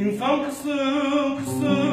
İnsan kısım kısım